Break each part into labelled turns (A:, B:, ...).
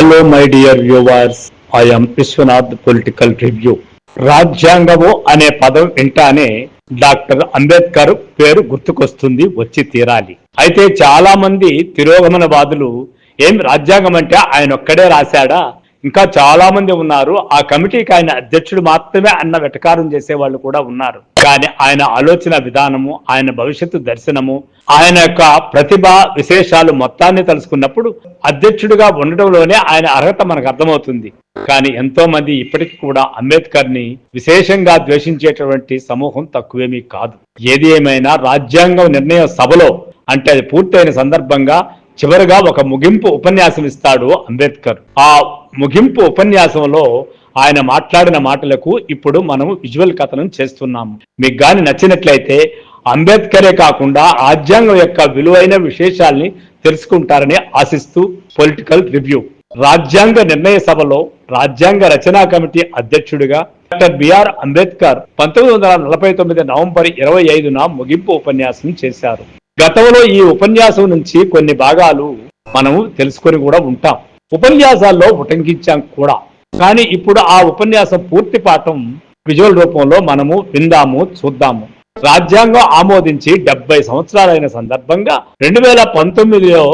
A: Hello my dear viewers I'm Vishwanath political review రాజ్యాంగము అనే పదం వింటానే డాక్టర్ అంబేద్కర్ పేరు గుర్తుకొస్తుంది వచ్చి తీరాలి. అయితే చాలా మంది తిరోగమనవాదులు ఏం రాజ్యాంగం అంటే ఆయన ఒక్కడే రాశాడా? ఇంకా చాలామంది ఉన్నారు. ఆ కమిటీకి ఆయన అధ్యక్షుడు మాత్రమే అన్న వెటకారం చేసే వాళ్ళు కూడా ఉన్నారు. కానీ ఆయన ఆలోచన విధానము ఆయన భవిష్యత్తు దర్శనము ఆయన యొక్క ప్రతిభ విశేషాలు మొత్తాన్ని తెలుసుకున్నప్పుడు అధ్యక్షుడిగా ఉండడంలోనే ఆయన అర్హత మనకు అర్థమవుతుంది. కానీ ఎంతో మంది ఇప్పటికీ కూడా అంబేద్కర్ని విశేషంగా ద్వేషించేటటువంటి సమూహం తక్కువేమీ కాదు. ఏది ఏమైనా రాజ్యాంగం నిర్ణయ సభలో అంటే అది పూర్తయిన సందర్భంగా చివరిగా ఒక ముగింపు ఉపన్యాసం ఇస్తాడు అంబేద్కర్. ఆ ముగింపు ఉపన్యాసంలో ఆయన మాట్లాడిన మాటలకు ఇప్పుడు మనం విజువల్ కథనం చేస్తున్నాము. మీకు గాని నచ్చినట్లయితే అంబేద్కరే కాకుండా రాజ్యాంగం యొక్క విలువైన విశేషాల్ని తెలుసుకుంటారని ఆశిస్తూ పొలిటికల్ రివ్యూ. రాజ్యాంగ నిర్ణయ సభలో రాజ్యాంగ రచనా కమిటీ అధ్యక్షుడిగా డాక్టర్ బిఆర్ అంబేద్కర్ పంతొమ్మిది వందల నలభై తొమ్మిది నవంబర్ ఇరవై ఐదున ముగింపు ఉపన్యాసం చేశారు. గతంలో ఈ ఉపన్యాసం నుంచి కొన్ని భాగాలు మనం తెలుసుకొని కూడా ఉంటాం. ఉపన్యాసాల్లో ఉటంకించాం కూడా. కానీ ఇప్పుడు ఆ ఉపన్యాసం పూర్తి పాఠం విజువల్ రూపంలో మనము విందాము చూద్దాము. రాజ్యాంగం ఆమోదించి డెబ్బై సంవత్సరాలైన సందర్భంగా రెండు వేల పంతొమ్మిదిలో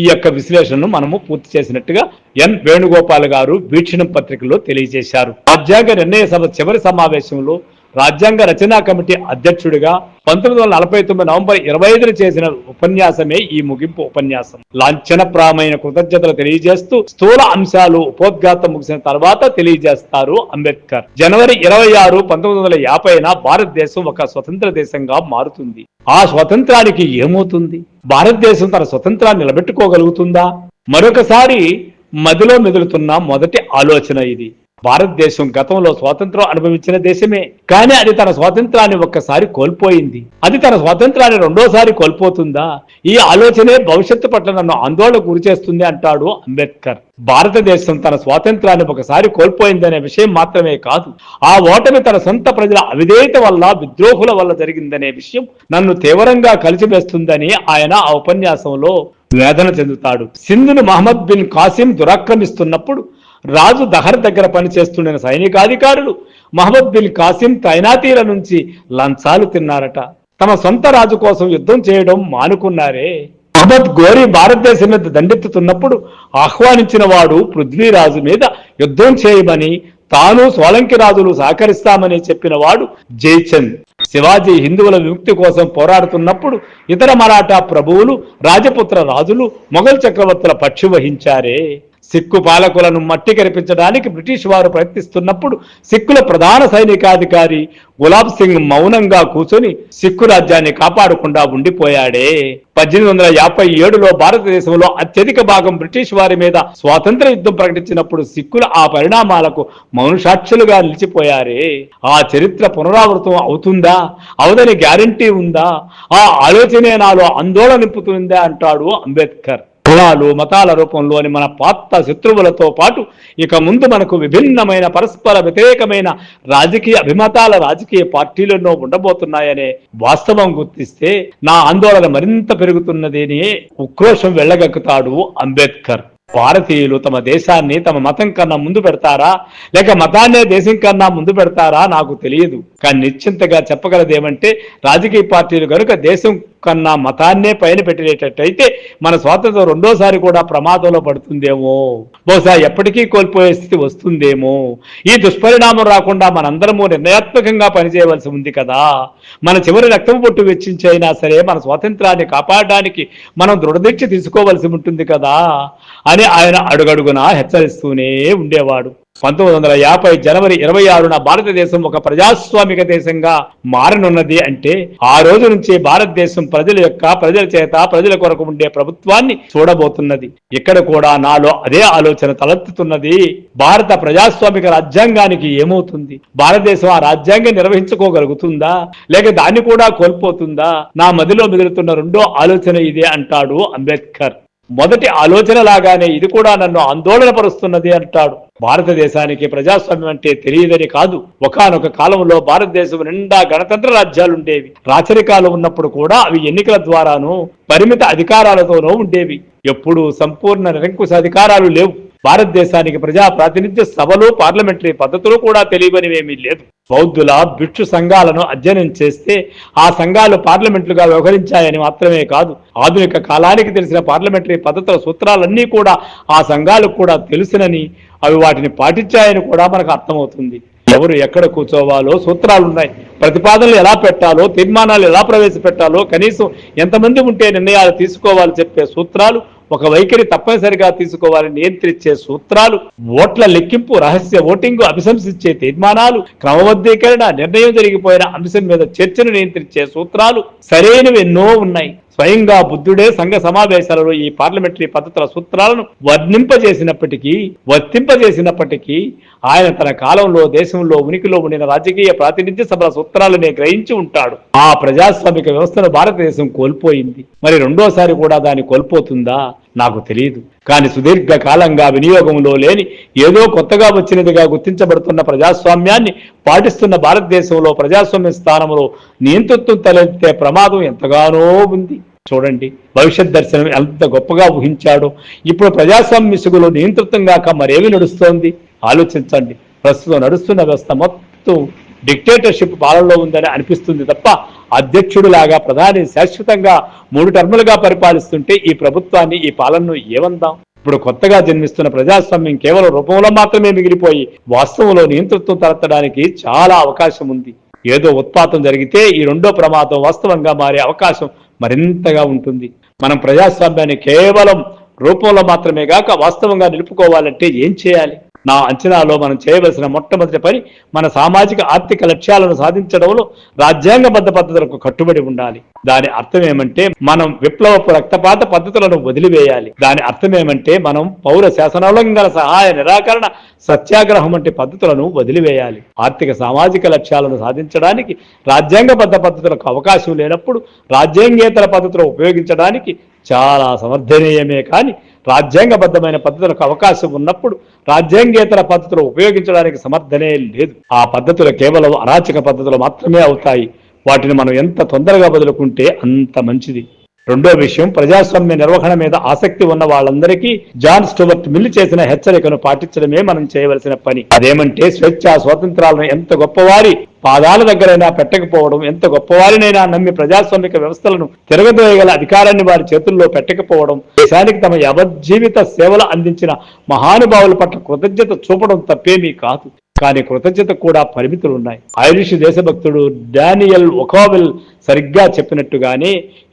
A: ఈ యొక్క విశ్లేషణను మనము పూర్తి చేసినట్టుగా ఎన్ వేణుగోపాల్ గారు వీక్షణం పత్రికలో తెలియజేశారు. రాజ్యాంగ నిర్ణయ సభ చివరి సమావేశంలో రాజ్యాంగ రచనా కమిటీ అధ్యక్షుడిగా పంతొమ్మిది వందల నలభై తొమ్మిది నవంబర్ ఇరవై ఐదున చేసిన ఉపన్యాసమే ఈ ముగింపు ఉపన్యాసం. లాంఛనప్రాయమైన కృతజ్ఞతలు తెలియజేస్తూ స్థూల అంశాలు ఉపోద్ఘాతం ముగిసిన తర్వాత తెలియజేస్తారు అంబేద్కర్. జనవరి ఇరవై ఆరు పంతొమ్మిది వందల యాభైన భారతదేశం ఒక స్వతంత్ర దేశంగా మారుతుంది. ఆ స్వతంత్రానికి ఏమవుతుంది? భారతదేశం తన స్వతంత్రాన్ని నిలబెట్టుకోగలుగుతుందా? మరొకసారి మదిలో మెదులుతున్న మొదటి ఆలోచన ఇది. భారతదేశం గతంలో స్వాతంత్రం అనుభవించిన దేశమే. కానీ అది తన స్వాతంత్రాన్ని ఒక్కసారి కోల్పోయింది. అది తన స్వాతంత్రాన్ని రెండోసారి కోల్పోతుందా? ఈ ఆలోచనే భవిష్యత్తు పట్ల నన్ను ఆందోళన గురి చేస్తుంది అంటాడు అంబేద్కర్. భారతదేశం తన స్వాతంత్రాన్ని ఒకసారి కోల్పోయిందనే విషయం మాత్రమే కాదు ఆ ఓటమి తన సొంత ప్రజల అవిధేయత వల్ల విద్రోహుల వల్ల జరిగిందనే విషయం నన్ను తీవ్రంగా కలిసివేస్తుందని ఆయన ఆ ఉపన్యాసంలో వేదన చెందుతాడు. సింధును మహమ్మద్ బిన్ కాసిం దురాక్రమిస్తున్నప్పుడు రాజు దహర్ దగ్గర పనిచేస్తుండిన సైనికాధికారులు మహమ్మద్ బిన్ కాసిం తైనాతీల నుంచి లంచాలు తిన్నారట. తమ సొంత రాజు కోసం యుద్ధం చేయడం మానుకున్నారే. మహమ్మద్ గోరి భారతదేశం మీద దండెత్తుతున్నప్పుడు ఆహ్వానించిన వాడు పృథ్వీరాజు మీద యుద్ధం చేయమని తాను సోలంకి రాజులు సహకరిస్తామని చెప్పిన వాడు జైచంద్. శివాజీ హిందువుల విముక్తి కోసం పోరాడుతున్నప్పుడు ఇతర మరాఠా ప్రభువులు రాజపుత్ర రాజులు మొఘల్ చక్రవర్తుల పక్షి వహించారే. సిక్కు పాలకులను మట్టి కనిపించడానికి బ్రిటిష్ వారు ప్రయత్నిస్తున్నప్పుడు సిక్కుల ప్రధాన సైనికాధికారి గులాబ్ సింగ్ మౌనంగా కూర్చొని సిక్కు రాజ్యాన్ని కాపాడకుండా ఉండిపోయాడే. పద్దెనిమిది వందల యాభై ఏడులో భారతదేశంలో అత్యధిక భాగం బ్రిటిష్ వారి మీద స్వాతంత్ర యుద్ధం ప్రకటించినప్పుడు సిక్కులు ఆ పరిణామాలకు మౌనసాక్షులుగా నిలిచిపోయారే. ఆ చరిత్ర పునరావృతం అవుతుందా? అవదని గ్యారంటీ ఉందా? ఆ ఆలోచనే నాలో ఆందోళన నింపుతుందా అంటాడు అంబేద్కర్. కులాలు మతాల రూపంలోని మన పాత శత్రువులతో పాటు ఇక ముందు మనకు విభిన్నమైన పరస్పర వ్యతిరేకమైన రాజకీయ అభిమతాల రాజకీయ పార్టీలను ఉండబోతున్నాయనే వాస్తవం గుర్తిస్తే నా ఆందోళన మరింత పెరుగుతున్నదని ఉక్రోషం వెళ్ళగక్కుతాడు అంబేద్కర్. భారతీయులు తమ దేశాన్ని తమ మతం కన్నా ముందు పెడతారా? లేక మతాన్నే దేశం కన్నా ముందు పెడతారా? నాకు తెలియదు. కానీ నిశ్చింతగా చెప్పగలదేమంటే రాజకీయ పార్టీలు కనుక దేశం కన్నా మతాన్నే పైన పెట్టేటట్టయితే మన స్వాతంత్రం రెండోసారి కూడా ప్రమాదంలో పడుతుందేమో? బహుశా ఎప్పటికీ కోల్పోయే స్థితి వస్తుందేమో? ఈ దుష్పరిణామం రాకుండా మనందరము నిర్ణయాత్మకంగా పనిచేయవలసి ఉంది కదా? మన చివరి రక్తం పొట్టు వెచ్చించైనా సరే మన స్వాతంత్రాన్ని కాపాడడానికి మనం దృఢదీక్ష తీసుకోవలసి ఉంటుంది కదా? అని ఆయన అడుగడుగునా హెచ్చరిస్తూనే ఉండేవాడు. పంతొమ్మిది వందల యాభై జనవరి ఇరవై ఆరున భారతదేశం ఒక ప్రజాస్వామిక దేశంగా మారనున్నది అంటే ఆ రోజు నుంచి భారతదేశం ప్రజల యొక్క ప్రజల చేత ప్రజల కొరకు ఉండే ప్రభుత్వాన్ని చూడబోతున్నది. ఇక్కడ కూడా నాలో అదే ఆలోచన తలెత్తుతున్నది. భారత ప్రజాస్వామిక రాజ్యాంగానికి ఏమవుతుంది? భారతదేశం ఆ రాజ్యాంగం నిర్వహించుకోగలుగుతుందా? లేక దాన్ని కూడా కోల్పోతుందా? నా మదిలో మెదులుతున్న రెండో ఆలోచన ఇదే అంటాడు అంబేద్కర్. మొదటి ఆలోచన లాగానే ఇది కూడా నన్ను ఆందోళనపరుస్తున్నది అంటాడు. భారతదేశానికి ప్రజాస్వామ్యం అంటే తెలియదని కాదు. ఒకానొక కాలంలో భారతదేశం నిండా గణతంత్ర రాజ్యాలుండేవి. రాచరికాలు ఉన్నప్పుడు కూడా అవి ఎన్నికల ద్వారాను పరిమిత అధికారాలతోనూ ఉండేవి. ఎప్పుడూ సంపూర్ణ నిరంకుశ అధికారాలు లేవు. భారతదేశానికి ప్రజా ప్రాతినిధ్య సభలు పార్లమెంటరీ పద్ధతులు కూడా తెలియనివేమీ లేదు. బౌద్ధుల భిక్షు సంఘాలను అధ్యయనం చేస్తే ఆ సంఘాలు పార్లమెంట్లుగా వ్యవహరించాయని మాత్రమే కాదు. ఆధునిక కాలానికి తెలిసిన పార్లమెంటరీ పద్ధతుల సూత్రాలన్నీ కూడా ఆ సంఘాలకు కూడా తెలుసునని అవి వాటిని పాటించాయని కూడా మనకు అర్థమవుతుంది. ఎవరు ఎక్కడ కూర్చోవాలో సూత్రాలు ఉన్నాయి. ప్రతిపాదనలు ఎలా పెట్టాలో తీర్మానాలు ఎలా ప్రవేశపెట్టాలో కనీసం ఎంతమంది ఉంటే నిర్ణయాలు తీసుకోవాలి చెప్పే సూత్రాలు ఒక వైఖరి తప్పనిసరిగా తీసుకోవాలని నియంత్రించే సూత్రాలు ఓట్ల లెక్కింపు రహస్య ఓటింగ్ అభిశంసించే తీర్మానాలు క్రమబద్ధీకరణ నిర్ణయం జరిగిపోయిన అంశం మీద చర్చను నియంత్రించే సూత్రాలు సరైనవి ఎన్నో ఉన్నాయి. స్వయంగా బుద్ధుడే సంఘ సమావేశాలలో ఈ పార్లమెంటరీ పద్ధతుల సూత్రాలను వర్ణింపజేసినప్పటికీ వర్తింపజేసినప్పటికీ ఆయన తన కాలంలో దేశంలో ఉనికిలో ఉండిన రాజకీయ ప్రాతినిధ్య సభల సూత్రాలనే గ్రహించి ఉంటాడు. ఆ ప్రజాస్వామిక వ్యవస్థను భారతదేశం కోల్పోయింది. మరి రెండోసారి కూడా దాన్ని కోల్పోతుందా? నాకు తెలియదు కానీ సుదీర్ఘకాలంగా వినియోగంలో లేని ఏదో కొత్తగా వచ్చినదిగా గుర్తించబడుతున్న ప్రజాస్వామ్యాన్ని పాటిస్తున్న భారతదేశంలో ప్రజాస్వామ్య స్థానంలో నియంతృత్వం తలెత్తే ప్రమాదం ఎంతగానో ఉంది. చూడండి భవిష్యత్ దర్శనం ఎంత గొప్పగా ఊహించాడో. ఇప్పుడు ప్రజాస్వామ్య విసుగులో నియంతృత్వం కాక మరేమి నడుస్తోంది? ఆలోచించండి. ప్రస్తుతం నడుస్తున్న వ్యవస్థ మొత్తం డిక్టేటర్షిప్ పాలనలో ఉందని అనిపిస్తుంది తప్ప అధ్యక్షుడులాగా ప్రధాని శాశ్వతంగా మూడు టర్ములుగా పరిపాలిస్తుంటే ఈ ప్రభుత్వాన్ని ఈ పాలనను ఏమందాం? ఇప్పుడు కొత్తగా జన్మిస్తున్న ప్రజాస్వామ్యం కేవలం రూపంలో మాత్రమే మిగిలిపోయి వాస్తవంలో నియంతృత్వం తలెత్తడానికి చాలా అవకాశం ఉంది. ఏదో ఉత్పాతం జరిగితే ఈ రెండో ప్రమాదం వాస్తవంగా మారే అవకాశం మరింతగా ఉంటుంది. మనం ప్రజాస్వామ్యాన్ని కేవలం రూపంలో మాత్రమే కాక వాస్తవంగా నిలుపుకోవాలంటే ఏం చేయాలి? నా అంచనాలో మనం చేయవలసిన మొట్టమొదటి పని మన సామాజిక ఆర్థిక లక్ష్యాలను సాధించడంలో రాజ్యాంగబద్ధ పద్ధతులకు కట్టుబడి ఉండాలి. దాని అర్థం ఏమంటే మనం విప్లవపు రక్తపాత పద్ధతులను వదిలివేయాలి. దాని అర్థం ఏమంటే మనం పౌర శాసనోల్లంఘన సహాయ నిరాకరణ సత్యాగ్రహం వంటి పద్ధతులను వదిలివేయాలి. ఆర్థిక సామాజిక లక్ష్యాలను సాధించడానికి రాజ్యాంగబద్ధ పద్ధతులకు అవకాశం లేనప్పుడు రాజ్యాంగేతర పద్ధతులు ఉపయోగించడానికి చాలా సమర్థనీయమే కానీ రాజ్యాంగబద్ధమైన పద్ధతులకు అవకాశం ఉన్నప్పుడు రాజ్యాంగేతర పద్ధతులు ఉపయోగించడానికి సమర్థనే లేదు. ఆ పద్ధతులు కేవలం అరాచక పద్ధతులు మాత్రమే అవుతాయి. వాటిని మనం ఎంత తొందరగా వదులుకుంటే అంత మంచిది. రెండో విషయం ప్రజాస్వామ్య నిర్వహణ మీద ఆసక్తి ఉన్న వాళ్ళందరికీ జాన్ స్టూవర్ట్ మిల్లు చేసిన హెచ్చరికను పాటించడమే మనం చేయవలసిన పని. అదేమంటే స్వేచ్ఛ స్వాతంత్రాలను ఎంత గొప్పవారి పాదాల దగ్గరైనా పెట్టకపోవడం ఎంత గొప్పవారినైనా నమ్మి ప్రజాస్వామిక వ్యవస్థలను తిరగదోయగల అధికారాన్ని వారి చేతుల్లో పెట్టకపోవడం దేశానికి తమ యావజ్జీవిత సేవలు అందించిన మహానుభావుల పట్ల కృతజ్ఞత చూపడం తప్పేమీ కాదు. కానీ కృతజ్ఞత కూడా పరిమితులు ఉన్నాయి ఐరిష్ దేశభక్తుడు డానియల్ ఒకోవెల్ సరిగ్గా చెప్పినట్టుగానే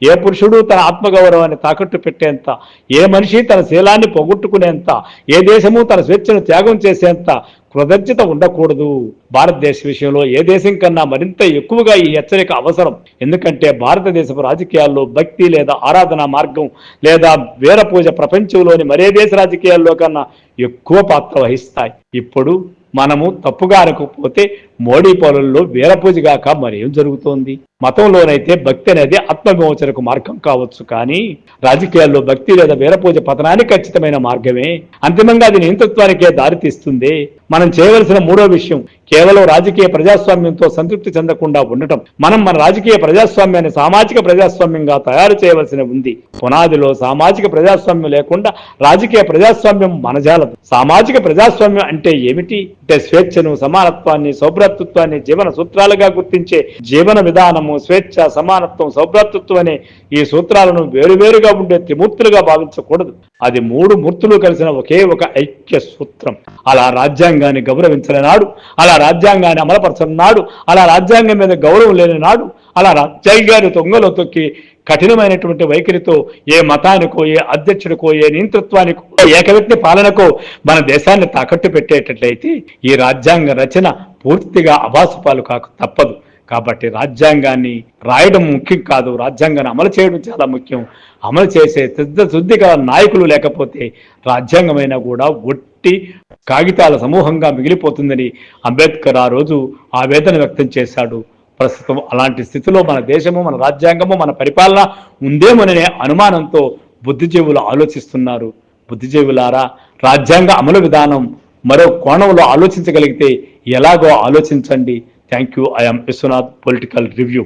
A: ఏ పురుషుడు తన ఆత్మగౌరవాన్ని తాకట్టు పెట్టేంత ఏ మనిషి తన శీలాన్ని పోగొట్టుకునేంత ఏ దేశము తన స్వేచ్ఛను త్యాగం చేసేంత కృతజ్ఞత ఉండకూడదు. భారతదేశ విషయంలో ఏ దేశం కన్నా మరింత ఎక్కువగా ఈ హెచ్చరిక అవసరం. ఎందుకంటే భారతదేశపు రాజకీయాల్లో భక్తి లేదా ఆరాధన మార్గం లేదా వీర పూజ ప్రపంచంలోని మరే దేశ రాజకీయాల్లో కన్నా ఎక్కువ పాత్ర వహిస్తాయి. ఇప్పుడు మనము తప్పుగా అనకపోతే మోడీ పౌరుల్లో వీరపూజగాక మరేం జరుగుతోంది? మతంలోనైతే భక్తి అనేది ఆత్మవిమోచనకు మార్గం కావచ్చు కానీ రాజకీయాల్లో భక్తి లేదా వీరపూజ పతనానికి ఖచ్చితమైన మార్గమే. అంతిమంగా అది నియంతృత్వానికే దారితీస్తుంది. మనం చేయవలసిన మూడో విషయం కేవలం రాజకీయ ప్రజాస్వామ్యంతో సంతృప్తి చెందకుండా ఉండటం. మనం మన రాజకీయ ప్రజాస్వామ్యాన్ని సామాజిక ప్రజాస్వామ్యంగా తయారు చేయవలసి ఉంది. పునాదిలో సామాజిక ప్రజాస్వామ్యం లేకుండా రాజకీయ ప్రజాస్వామ్యం మనజాలదు సామాజిక ప్రజాస్వామ్యం అంటే ఏమిటి? అంటే స్వేచ్ఛను సమానత్వాన్ని సౌభ్రాతృత్వాన్ని జీవన సూత్రాలుగా గుర్తించే జీవన విధానము స్వేచ్ఛ సమానత్వం సౌభ్రాతృత్వం అనే ఈ సూత్రాలను వేరువేరుగా ఉండే త్రిమూర్తులుగా భావించకూడదు. అది మూడు మూర్తులు కలిసిన ఒకే ఒక ఐక్య సూత్రం. అలా రాజ్యాంగాన్ని గౌరవించని నాడు అలా రాజ్యాంగాన్ని అమలుపరచని నాడు అలా రాజ్యాంగం మీద గౌరవం లేని నాడు అలా రాజ్యాంగాన్ని తొంగలో తొక్కి కఠినమైనటువంటి వైఖరితో ఏ మతానికో ఏ అధ్యక్షుడికో ఏ నియంతృత్వానికో ఏకవ్యక్తి పాలనకో మన దేశాన్ని తాకట్టు పెట్టేటట్లయితే ఈ రాజ్యాంగ రచన పూర్తిగా అభాసుపాలు కాక తప్పదు. కాబట్టి రాజ్యాంగాన్ని రాయడం ముఖ్యం కాదు. రాజ్యాంగాన్ని అమలు చేయడం చాలా ముఖ్యం. అమలు చేసే సిద్ధ శుద్ధిగా నాయకులు లేకపోతే రాజ్యాంగమైనా కూడా ఒట్టి కాగితాల సమూహంగా మిగిలిపోతుందని అంబేద్కర్ ఆ రోజు ఆవేదన వ్యక్తం చేశాడు. ప్రస్తుతం అలాంటి స్థితిలో మన దేశము మన రాజ్యాంగము మన పరిపాలన ఉందేమోననే అనుమానంతో బుద్ధిజీవులు ఆలోచిస్తున్నారు. బుద్ధిజీవులారా రాజ్యాంగ అమలు విధానం మరో కోణంలో ఆలోచించగలిగితే ఎలాగో ఆలోచించండి. Thank you I'm Vishwanath political review